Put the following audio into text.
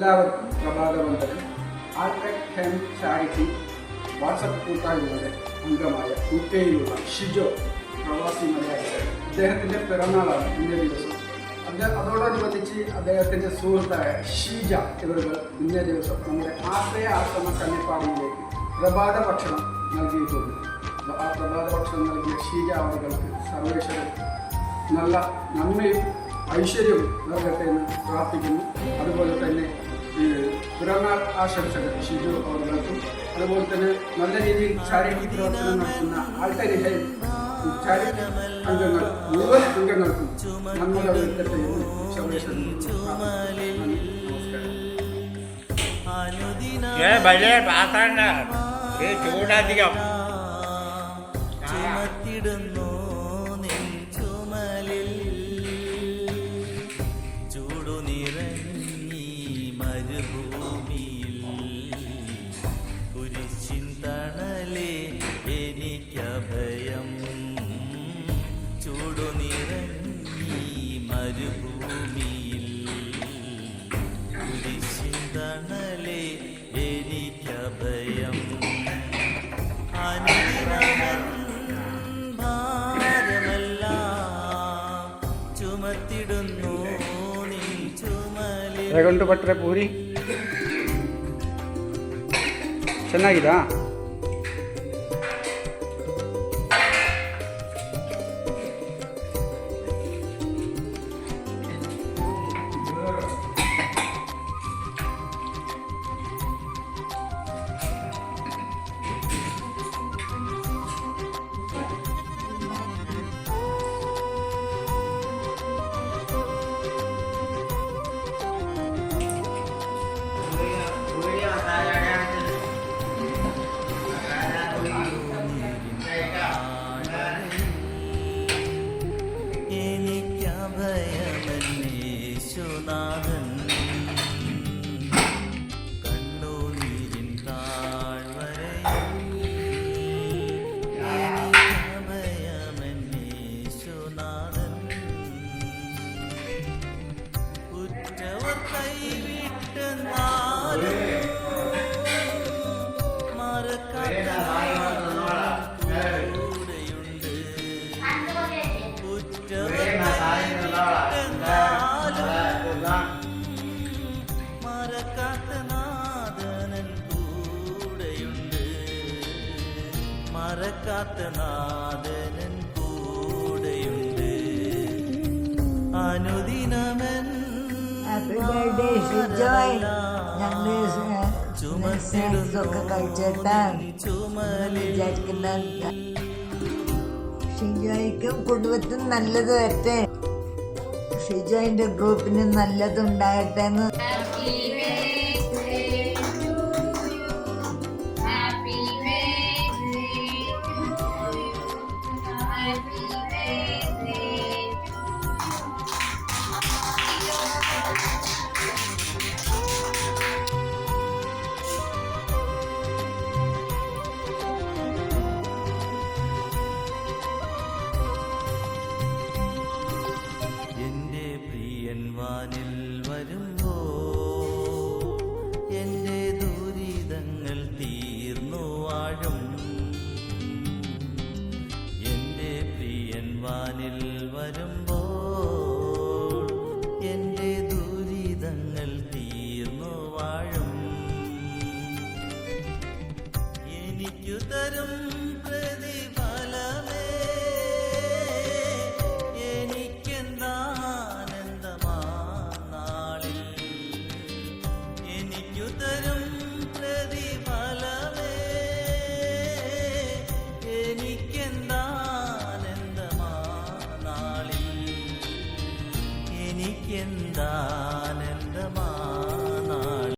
എല്ലാവർക്കും പ്രഭാതവന്ദനം ആർട്ടെക് ഹെം ചാരിറ്റി വാട്സപ്പ് കൂട്ടായ്മയുടെ അംഗമായ യുകെയിലുള്ള ഷിജോ പ്രവാസി മലയാളി അദ്ദേഹത്തിന്റെ പിറന്നാളാണ് ഇന്നേ ദിവസം. അദ്ദേഹം അതോടനുബന്ധിച്ച് അദ്ദേഹത്തിന്റെ സുഹൃത്തായ ഷീജ ഇവരുകൾ ഇന്നേ ദിവസം നമ്മുടെ ആശ്രയ ആശ്രമ കണ്ണിപ്പാടിയിലേക്ക് പ്രഭാത ഭക്ഷണം നൽകിയിട്ടുണ്ട്. ആ പ്രഭാത ഭക്ഷണം നൽകിയ ഷീജ അവർക്ക് സർവേശ്വരൻ നല്ല നന്മയും ഐശ്വര്യവും നൽകട്ടെ എന്ന് പ്രാർത്ഥിക്കുന്നു. അതുപോലെ തന്നെ ഈ പിറന്നാൾ ആശംസകൾ ഷിജു അവർക്കും അതുപോലെ തന്നെ നല്ല രീതിയിൽ ചാരിറ്റി പ്രവർത്തനം നടത്തുന്ന ആൾക്കാരിലെ ചാരിറ്റി അംഗങ്ങൾ മുഴുവൻ അംഗങ്ങൾക്കും. നമസ്കാരം ഏ വലിയ പാത്രണ്ട ചൂടധികം. ചുമത്തിടുന്നു. മരുഭൂമിയിൽ കുരിശിൻ തണലേ എനിക്കഭയം അനുദിനമൻ ഭാരമെല്ലാം ചുമത്തിടുന്നു നീ ചുമലിൽ ಹೇಗೊಂಡು ಭಟ್ರೆ ಪೂರಿ ಚೆನ್ನಾಗಿದಾ മറക്കാത്ത നാഥനൻ കൂടെയുണ്ട്. അനുദിനമൻ കഴിച്ചിട്ടാ ഷിജോയ്ക്കും കുടുംബത്തിനും നല്ലത് വരട്ടെ. ഷിജോയിന്റെ ഗ്രൂപ്പിന് നല്ലതുണ്ടാകട്ടെ എന്ന്. every siempre de